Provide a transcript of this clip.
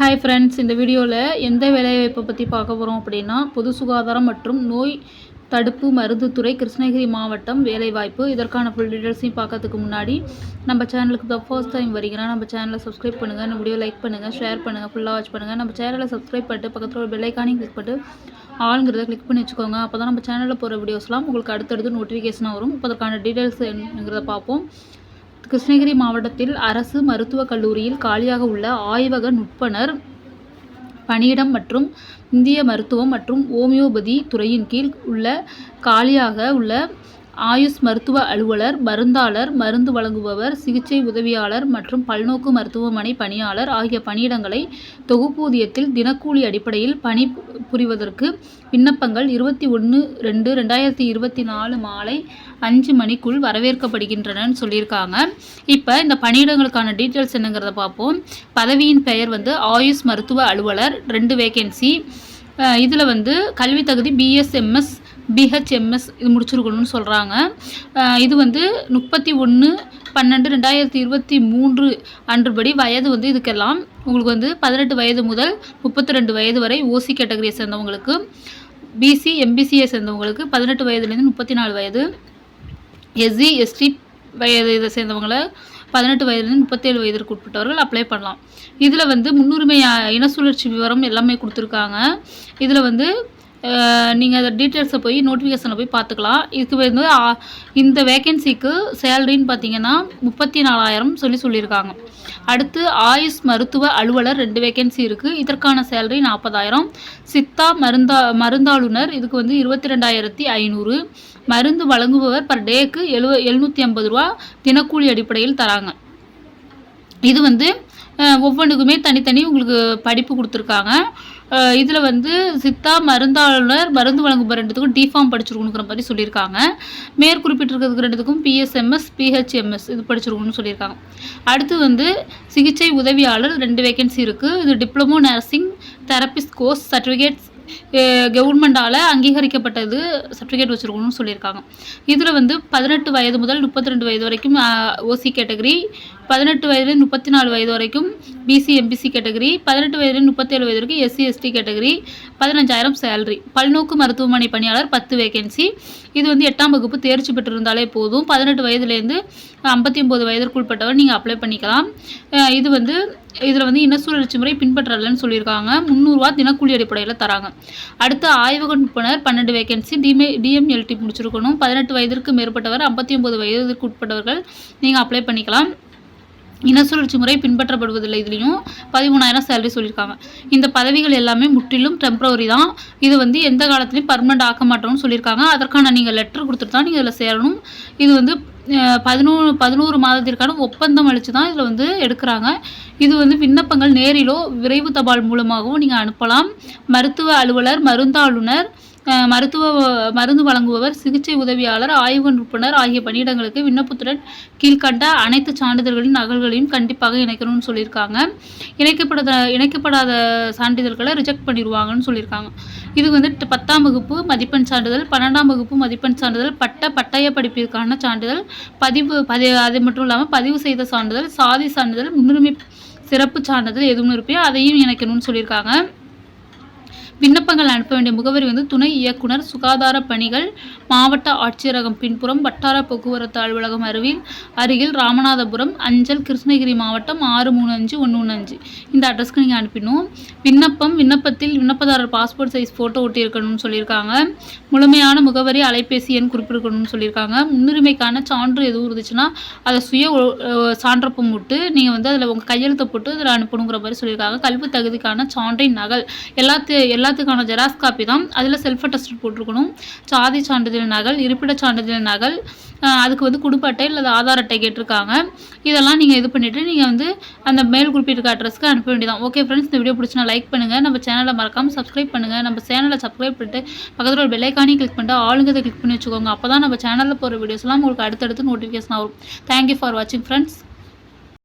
Hi friends இந்த வீடியோவில் எந்த வேலைவாய்ப்பை பற்றி பார்க்க போகிறோம் அப்படின்னா பொது சுகாதாரம் மற்றும் நோய் தடுப்பு மருந்துத்துறை கிருஷ்ணகிரி மாவட்டம் வேலைவாய்ப்பு. இதற்கான ஃபுல் டீட்டெயில்ஸையும் பார்க்கறதுக்கு முன்னாடி நம்ம சேனலுக்கு த ஃபர்ஸ்ட் டைம் வரீங்கன்னா நம்ம சேனலை சப்ஸ்கிரைப் பண்ணுங்கள் இந்த வீடியோ லைக் பண்ணுங்கள் ஷேர் பண்ணுங்கள் ஃபுல்லாக வாட்ச் பண்ணுங்கள் நம்ம சேனலை சப்ஸ்கிரைப் பண்ணிட்டு பக்கத்தில் ஒரு பெல்லைக்கானையும் கிளிக் பண்ணிட்டு ஆளுங்கிறத கிளிக் பண்ணி வச்சுக்கோங்க. அப்போ தான் நம்ம சேனலில் போகிற வீடியோஸ்லாம் உங்களுக்கு அடுத்தடுத்து நோட்டிஃபிகேஷனாக வரும். இப்போ அதற்கான டீட்டெயில்ஸ் என்னங்கிறத பார்ப்போம். கிருஷ்ணகிரி மாவட்டத்தில் அரசு மருத்துவக் கல்லூரியில் காலியாக உள்ள ஆய்வக நுட்பனர் பணியிடம் மற்றும் இந்திய மருத்துவம் மற்றும் ஓமியோபதி துறையின் கீழ் உள்ள காலியாக உள்ள ஆயுஷ் மருத்துவ அலுவலர் மருந்தாளர் மருந்து வழங்குபவர் சிகிச்சை உதவியாளர் மற்றும் பல்நோக்கு மருத்துவமனை பணியாளர் ஆகிய பணியிடங்களை தொகுப்பூதியத்தில் தினக்கூலி அடிப்படையில் பணி புரிவதற்கு விண்ணப்பங்கள் இருபத்தி ஒன்று ரெண்டு ரெண்டாயிரத்தி இருபத்தி நாலு மாலை அஞ்சு மணிக்குள் வரவேற்கப்படுகின்றனன்னு சொல்லியிருக்காங்க. இப்போ இந்த பணியிடங்களுக்கான டீட்டெயில்ஸ் என்னங்கிறத பார்ப்போம். பதவியின் பெயர் வந்து ஆயுஷ் மருத்துவ அலுவலர் ரெண்டு வேகன்சி. இதில் வந்து கல்வி தகுதி பிஎஸ்எம்எஸ் பிஹெச்எம்எஸ் இது முடிச்சிருக்கணும்னு சொல்கிறாங்க இது வந்து முப்பத்தி ஒன்று பன்னெண்டு ரெண்டாயிரத்தி இருபத்தி மூன்று அன்றுபடி வயது வந்து இதுக்கெல்லாம் உங்களுக்கு வந்து பதினெட்டு வயது முதல் முப்பத்தி ரெண்டு வயது வரை ஓசி கேட்டகரியை சேர்ந்தவங்களுக்கு பிசி எம்பிசியை சேர்ந்தவங்களுக்கு பதினெட்டு வயதுலேருந்து முப்பத்தி நாலு வயது எஸ்சி எஸ்டி வயது இதை சேர்ந்தவங்களை பதினெட்டு வயதுலேருந்து முப்பத்தேழு வயதிற்கு உட்பட்டவர்கள் அப்ளை பண்ணலாம். இதில் வந்து முன்னுரிமை இன சுழற்சி விவரம் எல்லாமே கொடுத்துருக்காங்க. இதில் வந்து நீங்கள் அதை டீட்டெயில்ஸை போய் நோட்டிஃபிகேஷனில் போய் பார்த்துக்கலாம். இதுக்கு வந்து இந்த வேக்கன்சிக்கு சேலரின்னு பார்த்தீங்கன்னா முப்பத்தி நாலாயிரம் சொல்லி சொல்லியிருக்காங்க. அடுத்து ஆயுஷ் மருத்துவ அலுவலர் ரெண்டு வேக்கன்சி இருக்குது இதற்கான சேலரி நாற்பதாயிரம். சித்தா மருந்தா மருந்தாளுநர் இதுக்கு வந்து இருபத்தி ரெண்டாயிரத்தி ஐநூறு. மருந்து வழங்குபவர் பர் டேக்கு எழுவ எழுநூற்றி ஐம்பது ரூபா தினக்கூலி அடிப்படையில் தராங்க. இது வந்து ஒவ்வொன்றுக்குமே தனித்தனி உங்களுக்கு படிப்பு கொடுத்துருக்காங்க. இதில் வந்து சித்தா மருந்தாளர் மருந்து வழங்கும் ரெண்டுத்துக்கும் டிஃபார்ம் படிச்சிருக்கணுங்கிற மாதிரி சொல்லியிருக்காங்க. மேற்குறிப்பிட்டிருக்கிறதுக்கு ரெண்டுத்துக்கும் பிஎஸ்எம்எஸ் பிஹெச்எம்எஸ் இது படிச்சிருக்கணும்னு சொல்லியிருக்காங்க. அடுத்து வந்து சிகிச்சை உதவியாளர் ரெண்டு வேகன்சி இருக்குது இது diploma nursing therapist course certificates கவர்மெண்டால் அங்கீகரிக்கப்பட்டது சர்டிஃபிகேட் வச்சுருக்கணும்னு சொல்லியிருக்காங்க. இதில் வந்து பதினெட்டு வயது முதல் முப்பத்தி ரெண்டு வயது வரைக்கும் ஓசி கேட்டகரி பதினெட்டு வயதுலேருந்து முப்பத்தி நாலு வயது வரைக்கும் பிசி எம்பிசி கேட்டகரி பதினெட்டு வயதுலேருந்து முப்பத்தேழு வயது வரைக்கும் எஸ்சி எஸ்டி கேட்டகரி பதினஞ்சாயிரம் சேலரி பல்நோக்கு மருத்துவமனை பணியாளர் பத்து வேகன்சி இது வந்து எட்டாம் வகுப்பு தேர்ச்சி பெற்றிருந்தாலே போதும். பதினெட்டு வயதுலேருந்து ஐம்பத்தி ஒம்பது வயதிற்குட்பட்டவர் நீங்கள் அப்ளை பண்ணிக்கலாம். இது வந்து இதில் வந்து இனசூழற்சி முறை பின்பற்றலன்னு சொல்லியிருக்காங்க. முந்நூறுரூவா தினக்கூலி அடிப்படையில் தராங்க. அடுத்து ஆய்வக நுட்பனர் பன்னெண்டு வேகன்சி டிமே டிஎம்எல்டி முடிச்சிருக்கணும். பதினெட்டு வயதிற்கு மேற்பட்டவர் ஐம்பத்தி ஒம்பது வயதிற்கு உட்பட்டவர்கள் நீங்கள் அப்ளை பண்ணிக்கலாம். இனசுழற்சி முறை பின்பற்றப்படுவதில்லை. இதுலேயும் பதிமூணாயிரம் சேலரி சொல்லியிருக்காங்க இந்த பதவிகள் எல்லாமே முற்றிலும் டெம்ப்ரவரி தான். இது வந்து எந்த காலத்துலையும் பர்மனெண்ட் ஆக்க மாட்டோம்னு சொல்லியிருக்காங்க அதற்கான நீங்கள் லெட்டர் கொடுத்துட்டு தான் நீங்கள் இதில் சேரணும். இது வந்து பதினோரு பதினோரு மாதத்திற்கான ஒப்பந்தம் அளித்து தான் இதில் வந்து எடுக்கிறாங்க. இது வந்து விண்ணப்பங்கள் நேரிலோ விரைவு தபால் மூலமாகவும் நீங்கள் அனுப்பலாம். மருத்துவ அலுவலர் மருந்தாளுநர் மருத்துவ மருந்து வழங்குபவர் சிகிச்சை உதவியாளர் ஆய்வு நிறுவனர் ஆகிய பணியிடங்களுக்கு விண்ணப்பத்துடன் கீழ்கண்ட அனைத்து சான்றிதழ்களின் நகல்களையும் கண்டிப்பாக இணைக்கணும்னு சொல்லியிருக்காங்க. இணைக்கப்படாத இணைக்கப்படாத சான்றிதழ்களை ரிஜெக்ட் பண்ணிடுவாங்கன்னு சொல்லியிருக்காங்க. இது வந்து பத்தாம் வகுப்பு மதிப்பெண் சான்றிதழ் பன்னெண்டாம் வகுப்பு மதிப்பெண் சான்றிதழ் பட்ட பட்டய படிப்பிற்கான சான்றிதழ் பதிவு பதி அது மட்டும் இல்லாமல் பதிவு செய்த சான்றிதழ் சாதி சான்றிதழ் முன்னுரிமை சிறப்பு சான்றிதழ் எதுவும் இருப்பையோ அதையும் இணைக்கணும்னு சொல்லியிருக்காங்க. விண்ணப்பங்கள் அனுப்ப வேண்டிய முகவரி வந்து துணை இயக்குனர் சுகாதார பணிகள் மாவட்ட ஆட்சியரகம் பின்புறம் வட்டார போக்குவரத்து அலுவலகம் அருகில் அருகில் ராமநாதபுரம் அஞ்சல் கிருஷ்ணகிரி மாவட்டம் ஆறு மூணு அஞ்சு ஒன்று ஒன்று அஞ்சு. இந்த அட்ரஸ்க்கு நீங்கள் அனுப்பிடணும். விண்ணப்பம் விண்ணப்பத்தில் விண்ணப்பதாரர் பாஸ்போர்ட் சைஸ் ஃபோட்டோ ஒட்டியிருக்கணும்னு சொல்லியிருக்காங்க. முழுமையான முகவரி அலைபேசி எண் குறிப்பிட்டிருக்கணும்னு சொல்லியிருக்காங்க. முன்னுரிமைக்கான சான்று எதுவும் இருந்துச்சுன்னா அதை சுய சான்றப்பம் விட்டு நீங்கள் வந்து அதில் உங்கள் கையெழுத்தை போட்டு அதில் அனுப்பணுங்கிற மாதிரி சொல்லியிருக்காங்க. கல்வி தகுதிக்கான சான்றின் நகல் எல்லாத்து எல்லா எல்லாத்துக்கான ஜெராக்ஸ் காப்பி தான் அதில் செல்ஃப் அட்டஸ்ட் போட்டிருக்கணும். சாதி சான்றிதழ் நகல் இருப்பிட சான்றிதழ் நகல் அதுக்கு வந்து குடும்ப அட்டை இல்லை ஆதார் அட்டை கேட்டிருக்காங்க. இதெல்லாம் நீங்கள் இது பண்ணிவிட்டு நீங்கள் வந்து அந்த மேல் குறிப்பிட்டிருக்க அட்ரஸ்க்கு அனுப்ப வேண்டியதான் ஓகே ஃப்ரெண்ட்ஸ் இந்த வீடியோ பிடிச்சினா லைக் பண்ணுங்கள் நம்ம சேனலை மறக்காமல் சப்ஸ்கிரைப் பண்ணுங்கள் நம்ம சேனலை சப்ஸ்கிரைப் பண்ணிட்டு பக்கத்தில் ஒரு பெல்லைக்கானி கிளிக் பண்ணிட்டு ஆளுங்கதை கிளிக் பண்ணி வச்சுக்கோங்க. அப்போ தான் நம்ம சேனலில் போகிற வீடியோஸ்லாம் உங்களுக்கு அடுத்தடுத்து நோட்டிஃபிகேஷன் ஆகும் தேங்க்யூ ஃபார் வாட்சிங் ஃப்ரெண்ட்ஸ்